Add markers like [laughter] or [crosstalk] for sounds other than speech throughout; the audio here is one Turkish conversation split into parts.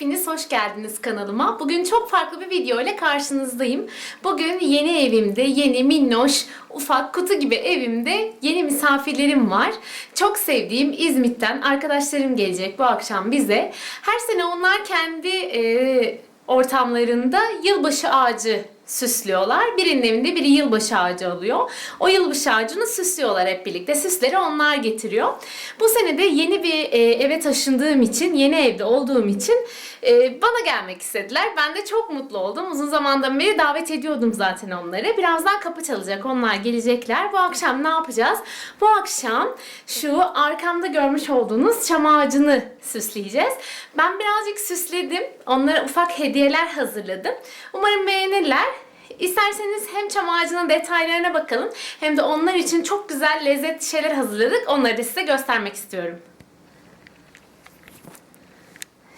Hepiniz hoş geldiniz kanalıma. Bugün çok farklı bir video ile karşınızdayım. Bugün yeni evimde, yeni minnoş, ufak kutu gibi evimde yeni misafirlerim var. Çok sevdiğim İzmit'ten arkadaşlarım gelecek bu akşam bize. Her sene onlar kendi e, ortamlarında yılbaşı ağacı süslüyorlar. Birinin evinde biri yılbaşı ağacı alıyor. O yılbaşı ağacını süslüyorlar hep birlikte. Süsleri onlar getiriyor. Bu sene de yeni bir e, eve taşındığım için, yeni evde olduğum için e, bana gelmek istediler. Ben de çok mutlu oldum. Uzun zamandan beri davet ediyordum zaten onları. Birazdan kapı çalacak. Onlar gelecekler. Bu akşam ne yapacağız? Bu akşam şu arkamda görmüş olduğunuz çam ağacını süsleyeceğiz. Ben birazcık süsledim. Onlara ufak hediyeler hazırladım. Umarım beğenirler. İsterseniz hem çam ağacının detaylarına bakalım hem de onlar için çok güzel lezzetli şeyler hazırladık. Onları da size göstermek istiyorum.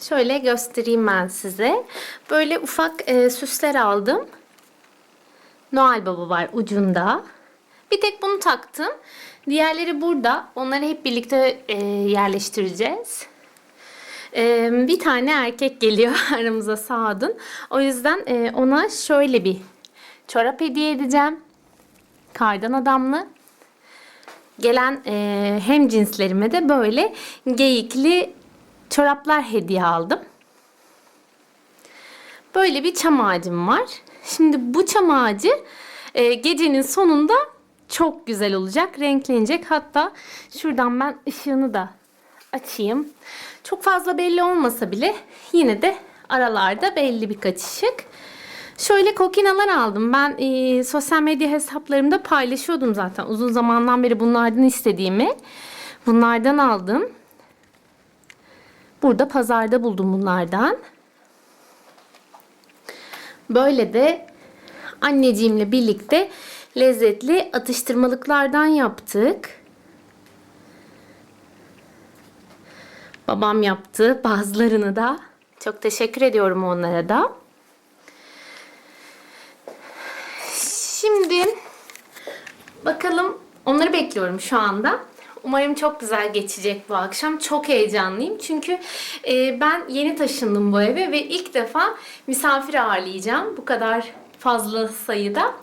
Şöyle göstereyim ben size. Böyle ufak e, süsler aldım. Noel Baba var ucunda. Bir tek bunu taktım. Diğerleri burada. Onları hep birlikte e, yerleştireceğiz. E, bir tane erkek geliyor [laughs] aramıza Sadun. O yüzden e, ona şöyle bir çorap hediye edeceğim. Kardan adamlı. Gelen e, hem cinslerime de böyle geyikli çoraplar hediye aldım. Böyle bir çam ağacım var. Şimdi bu çam ağacı e, gecenin sonunda çok güzel olacak, renklenecek. Hatta şuradan ben ışığını da açayım. Çok fazla belli olmasa bile yine de aralarda belli birkaç ışık. Şöyle kokinalar aldım. Ben e, sosyal medya hesaplarımda paylaşıyordum zaten. Uzun zamandan beri bunlardan istediğimi. Bunlardan aldım. Burada pazarda buldum bunlardan. Böyle de anneciğimle birlikte lezzetli atıştırmalıklardan yaptık. Babam yaptı bazılarını da. Çok teşekkür ediyorum onlara da. Şimdi bakalım onları bekliyorum şu anda. Umarım çok güzel geçecek bu akşam. Çok heyecanlıyım çünkü e, ben yeni taşındım bu eve ve ilk defa misafir ağırlayacağım bu kadar fazla sayıda.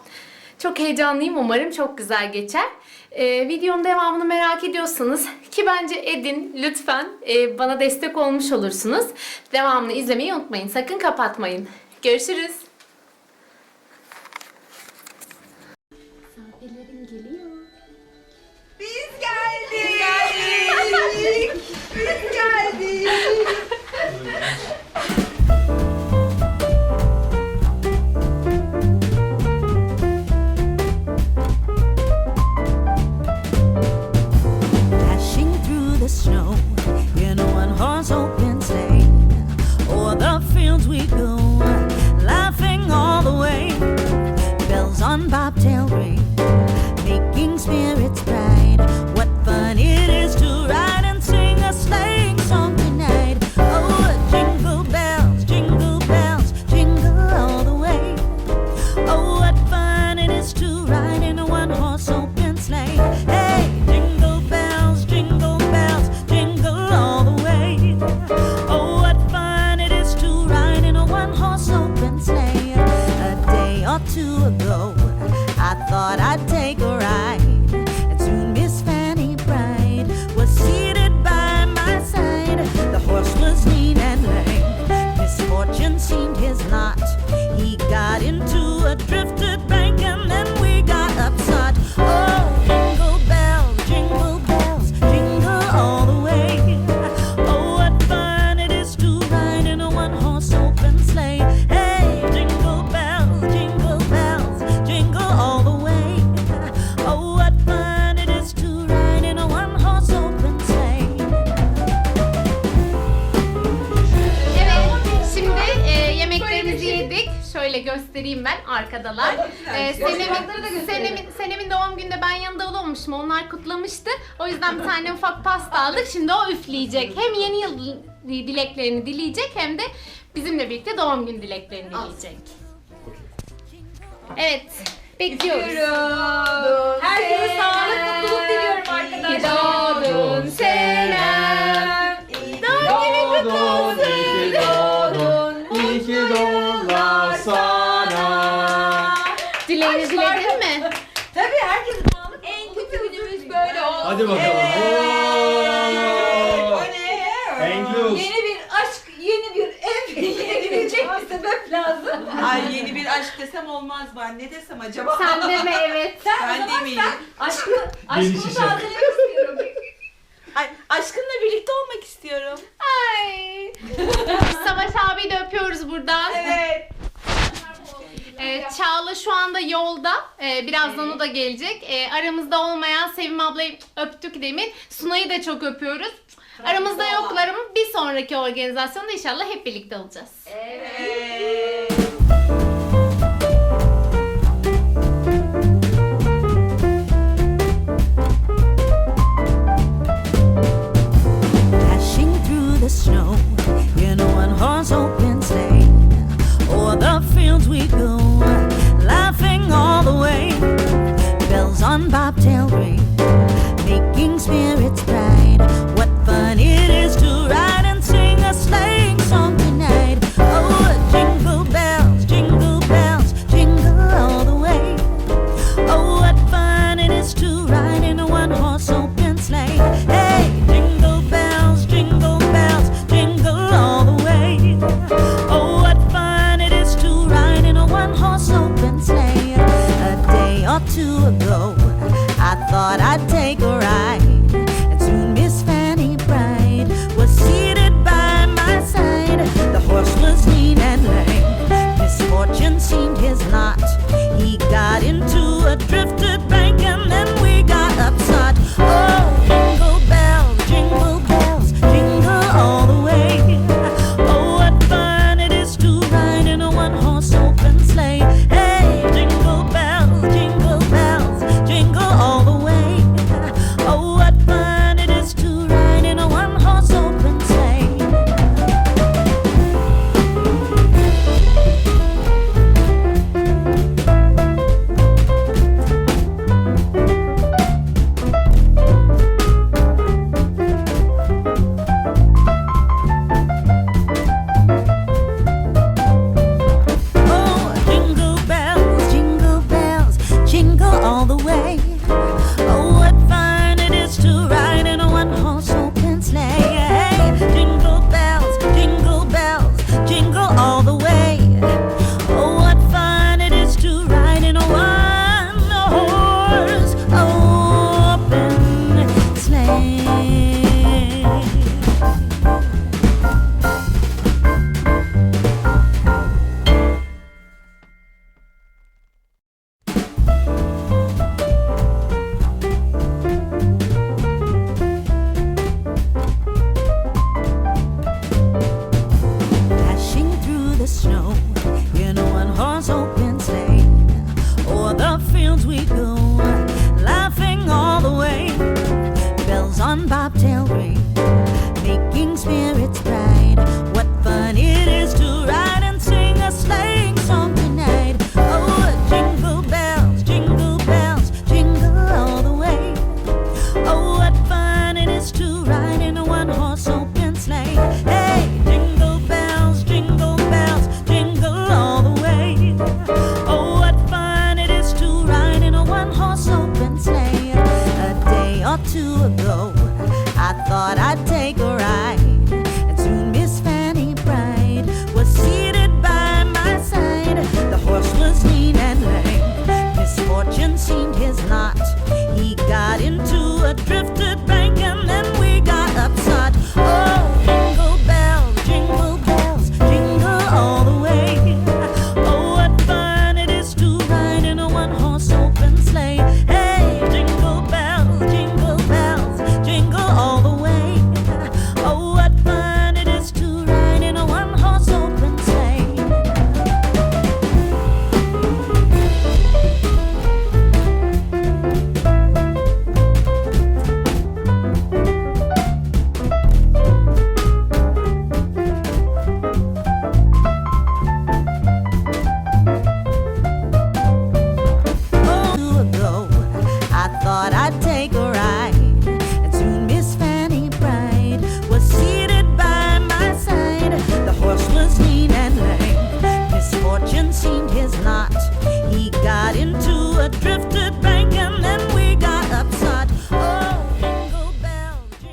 Çok heyecanlıyım. Umarım çok güzel geçer. E, videonun devamını merak ediyorsanız ki bence edin lütfen e, bana destek olmuş olursunuz. Devamını izlemeyi unutmayın. Sakın kapatmayın. Görüşürüz. Biz geldik. Göstereyim ben arkadalar. E, Senem'in, Senem'in, Senem'in doğum gününde ben yanında olamamıştım. Onlar kutlamıştı. O yüzden bir tane ufak pasta aldık. Şimdi o üfleyecek. Hem yeni yıl dileklerini dileyecek hem de bizimle birlikte doğum gün dileklerini dileyecek. Evet, bekliyoruz. Herkese sağlık, mutluluk diliyorum İyi arkadaşlar. doğdun Senem. İyi Doğum günün kutlu olsun. iyi ki doğdun. Hadi bakalım. Evet. Oley. Thank you. Yeni bir aşk, yeni bir ev, [laughs] yeni bir sebep lazım. Ay yeni bir aşk desem olmaz mı? Ne desem acaba? Sen deme evet. [laughs] Sen o Ben demeyeyim. aşkını, aşkını şişe. tazelemek istiyorum. Ay, aşkınla birlikte olmak istiyorum. Ay. [laughs] Savaş abi de öpüyoruz buradan. Evet. Ee, Çağla şu anda yolda. Ee, birazdan o da gelecek. Ee, aramızda olmayan Sevim ablayı öptük demin. Sunay'ı da çok öpüyoruz. Aramızda yoklar ama bir sonraki organizasyonda inşallah hep birlikte olacağız. Evet. thought I'd take the way. or two ago. I thought I'd take her